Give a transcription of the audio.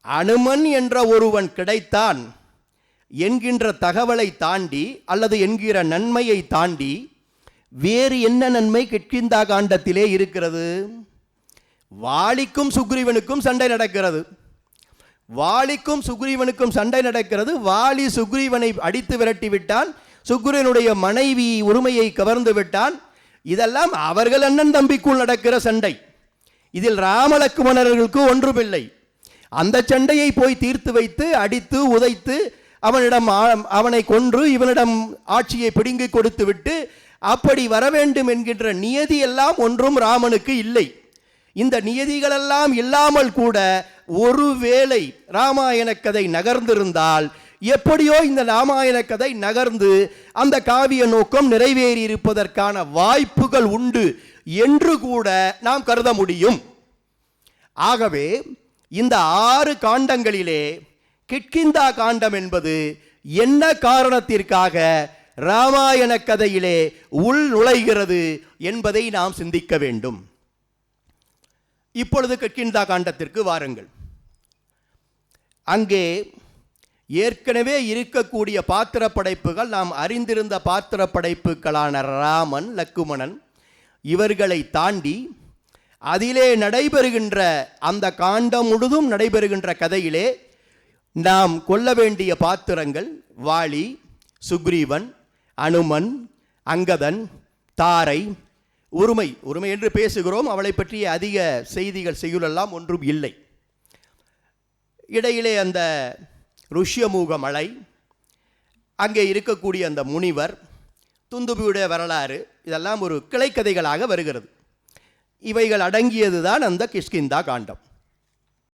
அனுமன் என்ற ஒருவன் கிடைத்தான் என்கின்ற தகவலை தாண்டி அல்லது என்கிற நன்மையை தாண்டி வேறு என்ன நன்மை கிட்கிந்தா காண்டத்திலே இருக்கிறது? வாளிக்கும் சுக்ரீவனுக்கும் சண்டை நடக்கிறது. வாளிக்கும் சுக்ரீவனுக்கும் சண்டை நடக்கிறது. வாலி சுக்ரீவனை அடித்து விரட்டி விட்டான். சுக்ரீவனுடைய மனைவி உரிமையை கவர்ந்து விட்டான். இதெல்லாம் அவர்கள் அண்ணன் தம்பிக்குள் நடக்கிற சண்டை. இதில் ராமலக்குமணர்களுக்கு ஒன்றுமில்லை. அந்த சண்டையை போய் தீர்த்து வைத்து அடித்து உதைத்து அவனிடம் அவனை கொன்று இவனிடம் ஆட்சியை பிடுங்கி கொடுத்து விட்டு அப்படி வர வேண்டும் என்கின்ற நியதி எல்லாம் ஒன்றும் ராமனுக்கு இல்லை. இந்த நியதிகளெல்லாம் இல்லாமல் கூட ஒருவேளை ராமாயண கதை நகர்ந்திருந்தால் எப்படியோ இந்த ராமாயண கதை நகர்ந்து அந்த காவிய நோக்கம் நிறைவேறி இருப்பதற்கான வாய்ப்புகள் உண்டு என்று கூட நாம் கருத முடியும். ஆகவே இந்த ஆறு காண்டங்களிலே கிட்கிந்தா காண்டம் என்பது என்ன காரணத்திற்காக ராமாயண கதையிலே உள் நுழைகிறது என்பதை நாம் சிந்திக்க வேண்டும். இப்பொழுது கிட்கிந்தா காண்டத்திற்கு வாருங்கள். அங்கே ஏற்கனவே இருக்கக்கூடிய பாத்திர படைப்புகள் நாம் அறிந்திருந்த பாத்திர படைப்புகளான ராமன் லக்குமணன் இவர்களை தாண்டி அதிலே நடைபெறுகின்ற அந்த காண்டம் முழுதும் நடைபெறுகின்ற கதையிலே நாம் கொள்ள வேண்டிய பாத்திரங்கள் வாலி சுக்ரீவன் அனுமன் அங்கதன் தாரை உரிமை. உரிமை என்று பேசுகிறோம். அவளை பற்றிய அதிக செய்திகள் செய்யுளெல்லாம் ஒன்றும் இல்லை. இடையிலே அந்த ருஷ்யமூக மலை அங்கே இருக்கக்கூடிய அந்த முனிவர் துந்துபியுடைய வரலாறு இதெல்லாம் ஒரு கிளைக்கதைகளாக வருகிறது. இவைகள் அடங்கியதுதான் அந்த கிஷ்கிந்தா காண்டம்.